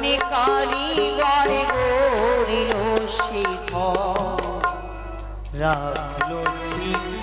মনে কারি গড়ে গড়িল শিখ রাখল ছিল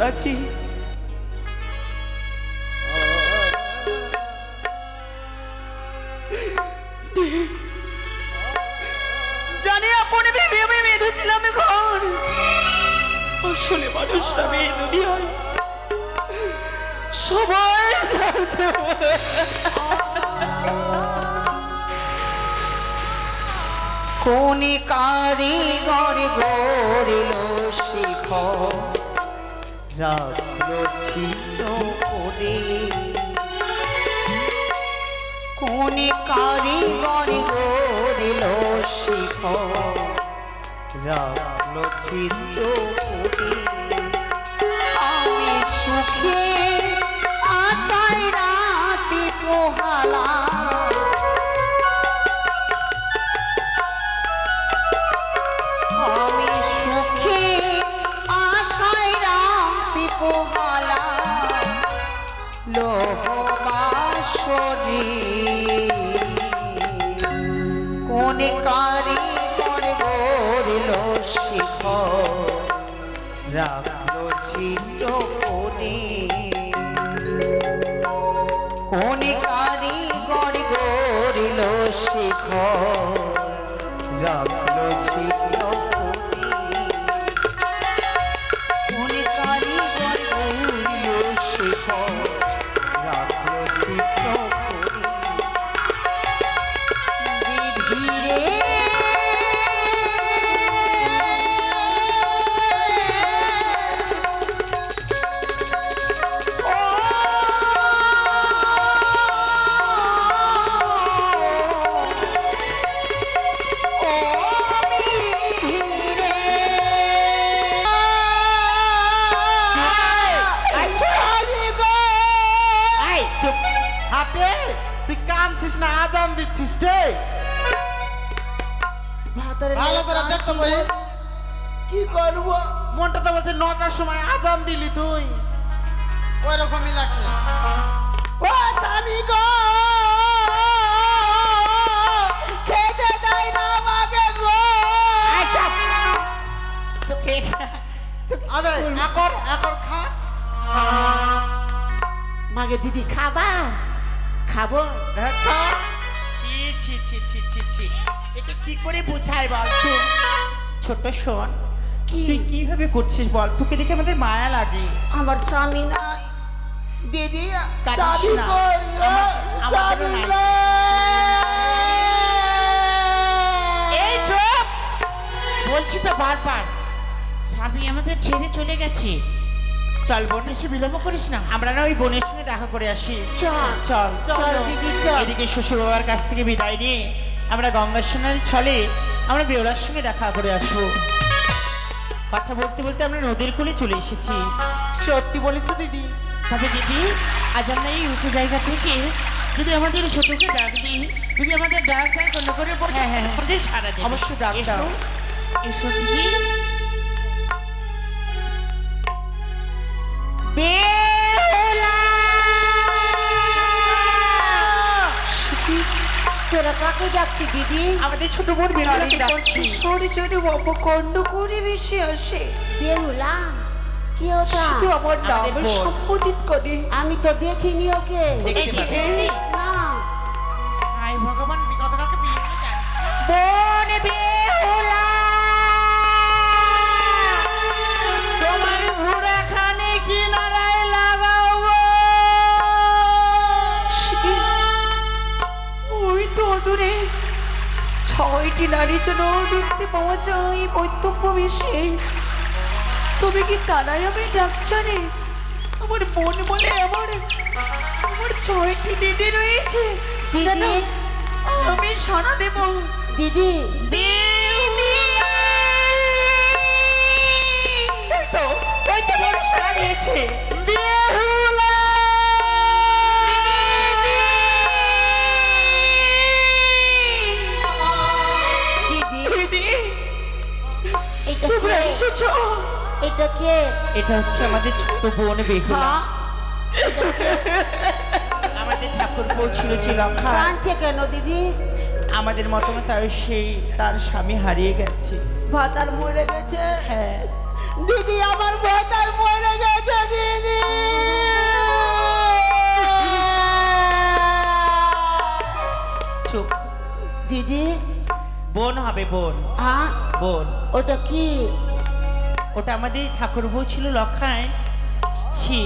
রাজি জানি আপন ভেবে আমি বেঁধেছিলাম এখন। আসলে মানুষ আমি এই দুনিয়ায় সবাই ছাড়তে কোন কারিগর গড়িল শিখ রাখল ছিল করে কোন কারিগরি গড়িল শিখর। রাখল ছিল করে আমি সুখে কারি করব শিখ রাখ ভালো করে কাঁদছি দেখতো কি করব? মনটা তো বলছে নটার সময় আজান দিলি তুই। ওই রকমই লাগছে। ও স্বামী গো! খেতে দেয় না আমাকে গো! তোকে আরে আকর আকর খা। মাগে দিদি খাবা? খাব? খা। ছি ছি ছি ছি ছি ছি। একে কি করে বল ছোট শোন কি? তুই কীভাবে করছিস বল? তোকে দেখে আমাদের মায়া লাগে। আমার স্বামী নাই। দিদি কাঁদিস স্বামী না। আমাদেরও নাই। এই চুপ! বলছি তো বারবার স্বামী আমাদের ছেড়ে চলে গেছে। চল বোন এসে বিলম্ব করিস না। আমরা না ওই বোনের সঙ্গে দেখা করে আসি। চল। চল চল দিদি চল। এদিকে শ্বশুর বাবার কাছ থেকে বিদায় নিয়ে আমরা গঙ্গা স্নানের ছলে আমরা বেওলার সঙ্গে দেখা করে আসব কথা বলতে বলতে আমরা নদীর কূলে চলে এসেছি সত্যি বলেছে দিদি তবে দিদি আজ আমরা এই উঁচু জায়গা থেকে যদি আমাদের ছোটকে ডাক দিই যদি আমাদের ডাক যায় কোনো করে পড়ে হ্যাঁ, হ্যাঁ, হ্যাঁ। আমাদের সারা দেবে অবশ্যই ডাক এসো দাও। এসো দিদি বেহুলা! তোরা কাকে ডাকছি দিদি? আমাদের ছোট বোন বেহুলাকে ডাকছি। সরি সরি বাবা করে বেশি আসে। বেহুলা কি ওটা? শুধু আমার নামের সম্বোধিত করে। আমি তো দেখিনি ওকে। দেখিনি। ছয়টি নারী যেন দেখতে পাওয়া যায় বৈতব্য বেশি তবে কি তারাই আমি ডাকছানে আমার মন বলে আমার আমার ছয়টি দিদি রয়েছে। দিদি? আমি সারা দেব। দিদি? দিদি তো ওই তো সারা দিয়েছে। এসেছ এটা কে? এটা হচ্ছে আমাদের ছোট বোন বেহুলা। আমাদের ঠাকুর ছিল কাঁদছে কেন দিদি? আমাদের মতামত আর সেই তার স্বামী হারিয়ে গেছে। ভাতার মরে গেছে? হ্যাঁ। দিদি আমার ভাতার মরে গেছে দিদি! চুপ। দিদি? বোন হবে বোন। হ্যাঁ? বোন। ওটা কি? ওটা আমাদের ঠাকুর বউ ছিল লক্ষায় ছি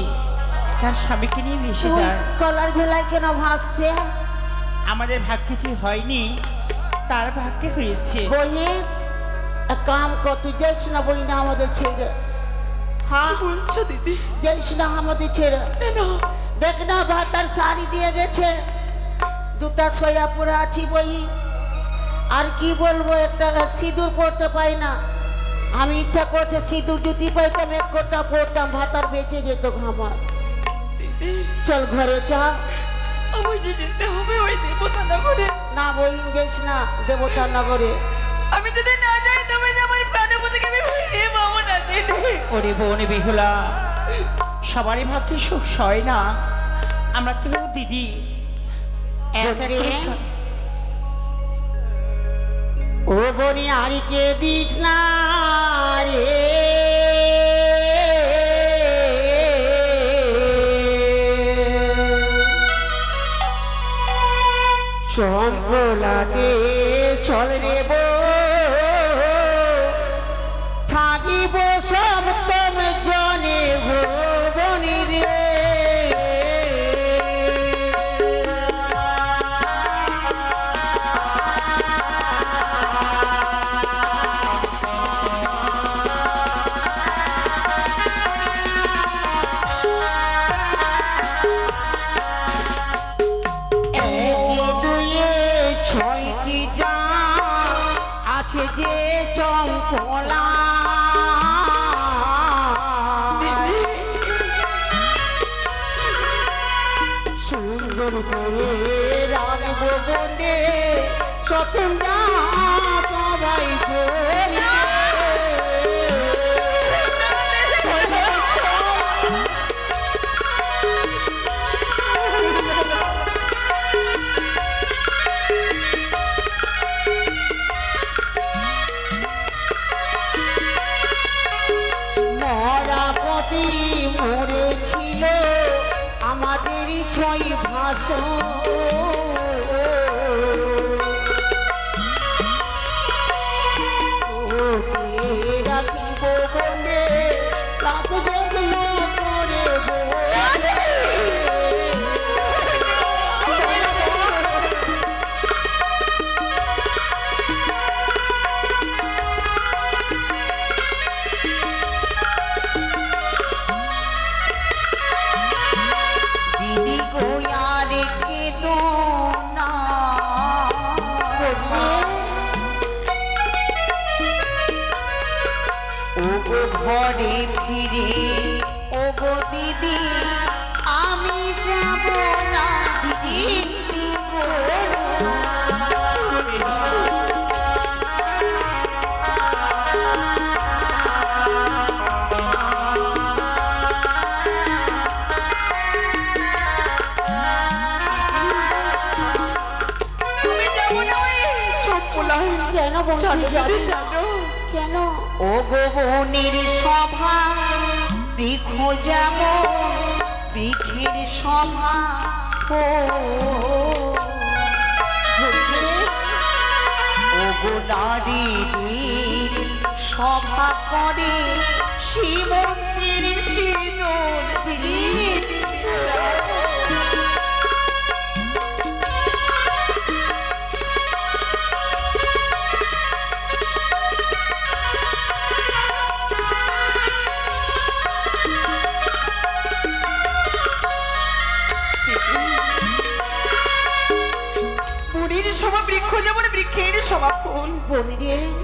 তার স্বামীকে নিয়ে মিশে যায়। কলার ভেলায় কেন ভাসছে? আমাদের ভাগ্যে কিছু হয়নি তার ভাগ্যে হয়েছে। বহি কাম কর তুই যাইস না বই না আমাদের ছেড়ে। হ্যাঁ বলছো দিদি? যাইস না আমাদের ছেড়ে। দেখ না ভাতার শাড়ি দিয়ে গেছে। দুটা সয়া পরে আছি বই। আর কি বলব একটা সিঁদুর পড়তে পাই না। আমি ইচ্ছা করছে সিঁদুর যদি পাইতাম এক কোটা পড়তাম ভাতার বেঁচে যেত ঘামার। চল ঘরে চা। আমার যে যেতে হবে ওই দেবতা নগরে। না বইন যাইস না দেবতা নগরে। আমি যদি না যাই তবে যে আমার প্রাণপতিকে আমি ফিরে পাবো না দিদি? ওরে বোন বেহুলা সবারই ভাগ্যে সুখ সয় না। আমরা তো দিদি। এক এক করে ছ- ও বনি হারিকে দিস না রে? সম্পলাতে চল রে বো จบถึงได้ কেন? ও সভা বৃক্ষ যেমন বৃক্ষের সভা। ও গো সভা করে শিবন্তীর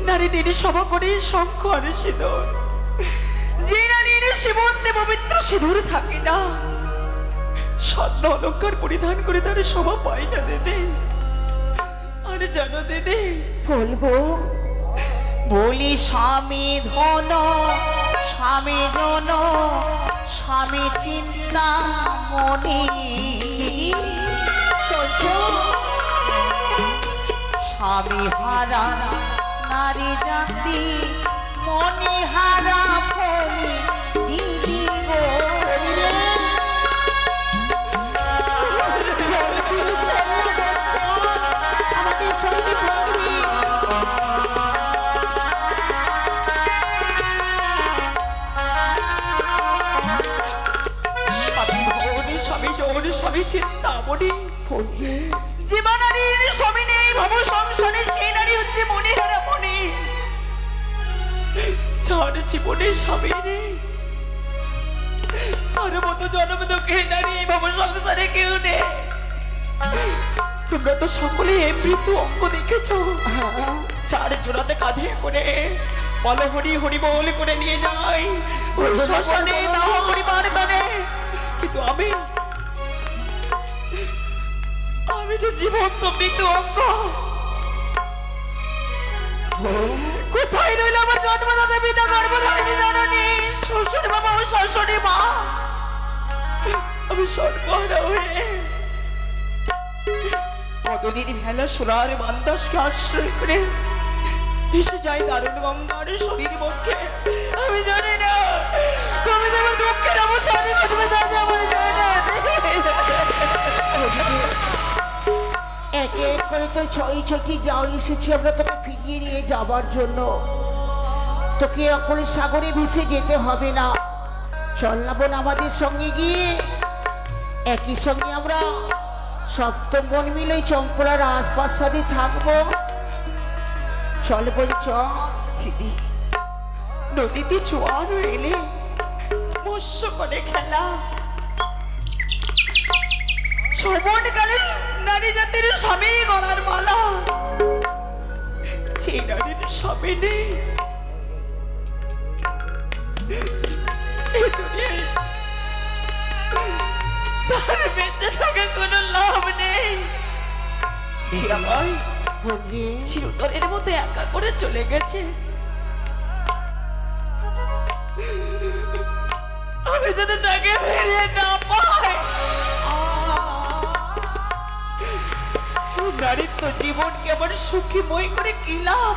নারীদের সভা করে শঙ্খ আর সিঁদুর। যে নারীর সীমন্তে পবিত্র সিঁদুর থাকে না, স্বর্ণ অলঙ্কার পরিধান করে তার শোভা পায় না, দিদি। আর জানো, দিদি, বলব, বলি স্বামী ধন, স্বামী জন, স্বামী চিন্তা মনি। স্বামী হারা। নারী জাতি মনি হারা ফেলি। দিদি গো। আমাকে সঙ্গে যার জীবনে স্বামী নেই। তার মতো জন্ম দুঃখে নারী ভব সংসারে কেউ নেই। তোমরা তো সকলে মৃত্যু অঙ্গ দেখেছ। চার জোড়াতে কাঁধে করে বলো হরি হরি বল করে নিয়ে যাই। ওই শ্মশানে দাহ পরিবার দানে। কিন্তু আমি আমি যে জীবন্ত মৃত্যু অঙ্গ। কোথায় রইল আমার জন্মদাতা পিতা গর্ভধারিণী জননী? শ্বশুর বাবা ও শাশুড়ি মা? আমি সর্বহারা হয়ে কতদিন ভেলা সোনার বান্দাসকে আশ্রয় করে এসে যাই দারুণ গঙ্গার শরীর পক্ষে আমি জানি না। কবে যে আমার দুঃখের অবসানে ঘটবে তা যে আমার জানি না এক এক করে তো ছয় যাও এসেছি, আমরা তোকে ফিরিয়ে নিয়ে যাবার জন্য। তোকে সাগরে ভেসে যেতে হবে না। চল না বোন আমাদের সঙ্গে গিয়ে। একই সঙ্গে আমরা সপ্তম বোন মিলে চম্পলার আশপাশাদি থাকব। চল বোন, চল। দিদি, নদীতে জোয়ার এলে মৎস্য করে খেলা। শ্রবণকালে নারী জাতির স্বামী গলার মালা। যে নারীর স্বামী নেই তার বেঁচে থাকা কোনো লাভ নেই। আমায় চিরতরের মতো একা করে চলে গেছে, আমি যদি তাকে ফিরিয়ে না পাই। নারীত্ব জীবনকে আমার সুখীময় করে কি লাভ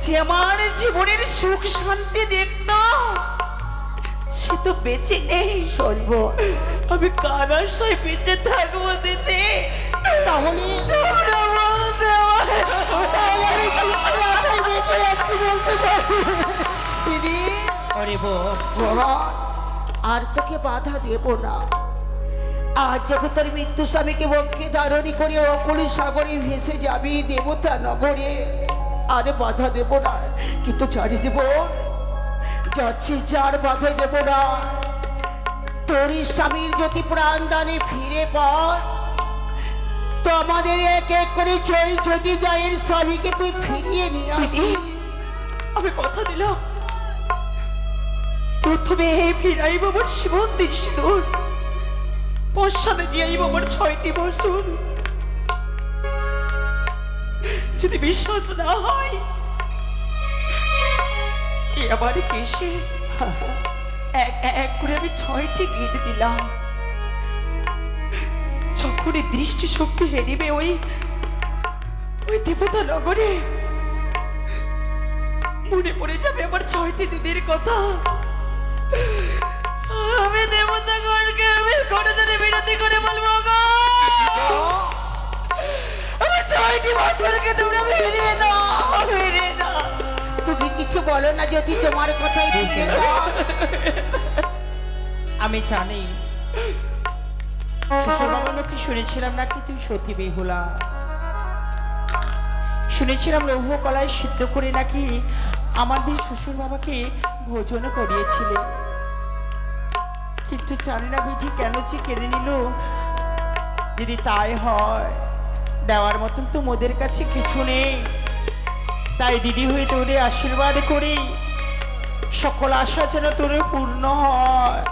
যে আমার জীবনের সুখ শান্তি দেখতাম সে তো বেঁচে নেই। শুনব আমি কার আশায় বেঁচে থাকব দিদি। তাহলে আর তোকে বাধা দেব না। আজ যখন তোর মৃত্যু স্বামীকে বক্ষে ধারণী করে অকুলি সাগরে ভেসে যাবি দেবতা নগরে। আরে বাধা দেব না, কিন্তু ছাড়ি দেব যাচ্ছি, যার বাধা দেব না। তোর স্বামীর যদি প্রাণ দানে ফিরে পায়, তো আমাদের এক এক করে চই যদি যায়ের স্বামীকে তুই ফিরিয়ে নিয়ে আসিস। আমি কথা দিলাম। প্রথমে ফিরাই বাবার সীমন্তের সিঁদুর পশ্চাতে যাই বাবার ছয়টি বছর। যদি বিশ্বাস না হয়, এ আবার কেসে? এক এক করে আমি ছয়টি গিট দিলাম। যখনই দৃষ্টি শক্তি হেরিবে ওই ওই দেবতা নগরে মনে পড়ে যাবে আমার ছয়টি দিদির কথা। আমি দেবতা ছয়টি বছরকে তোমরা ফিরিয়ে দাও। ফিরিয়ে দাও। তুমি কিছু বলো না, যদি তোমার কথাই ফিরে যাও আমি জানি। শুনেছিলাম নাকি তুই সত্যি বেহুলা? শুনেছিলাম লৌহ কলায় সিদ্ধ করে নাকি আমাদের শ্বশুর বাবাকে ভোজন করিয়েছিলে। কিন্তু জানি বিধি কেন যে কেড়ে নিল। যদি তাই হয় দেওয়ার মতন তো মোদের কাছে কিছু নেই। তাই দিদি হয়ে তোরে আশীর্বাদ করি। সকল আশা যেন তোরে পূর্ণ হয়।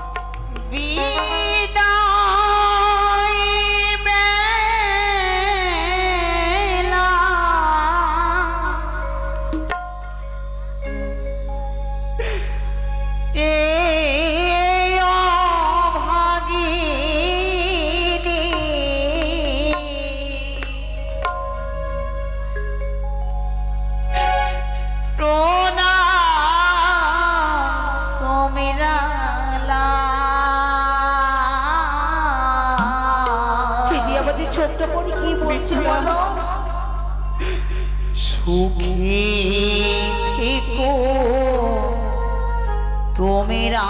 সুখে থেকো। তোমরা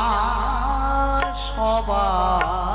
সবাই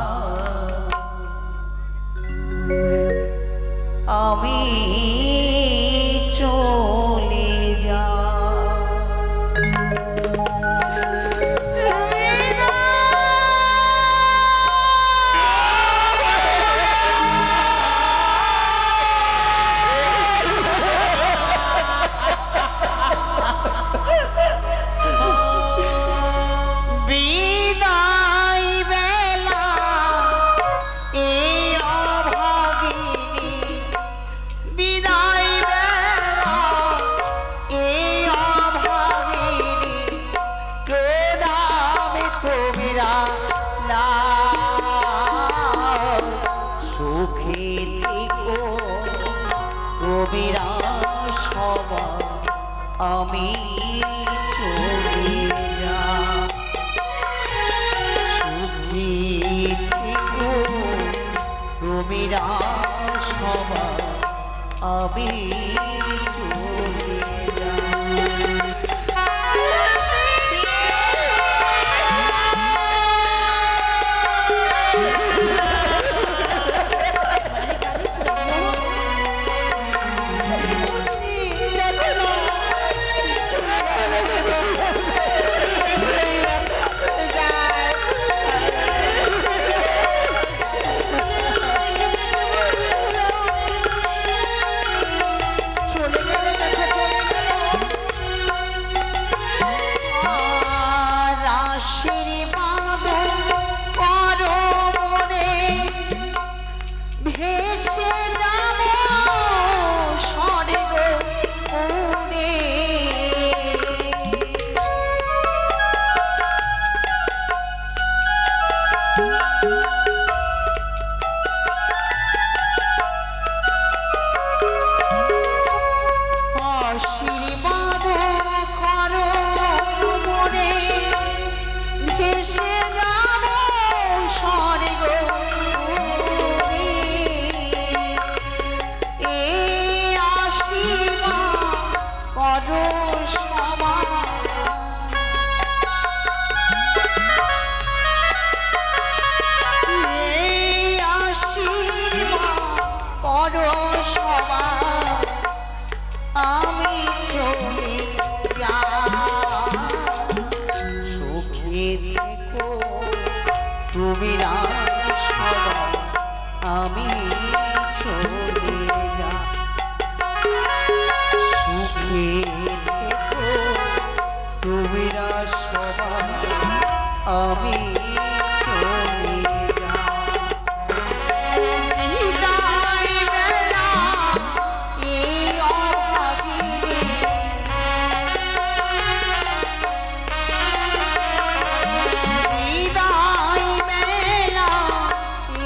আমি